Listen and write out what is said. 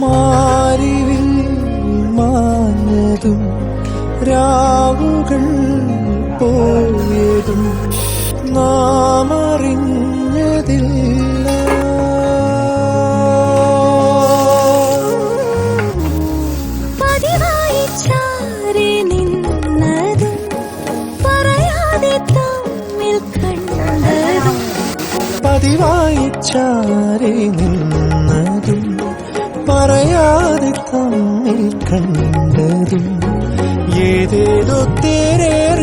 മാരിവിൽ മാഞ്ഞതും രാവുകൾ പോയതും നാമറിഞ്ഞതില്ല. പതിവായി ചാരി നിന്നതും പറയാതെ തമ്മിൽ കണ്ടതും പതിവായി ചാരി നിന്നതും പറയാതെ തമ്മിൽ കണ്ടതും ഏതേതോ തേരേറിപ്പോയ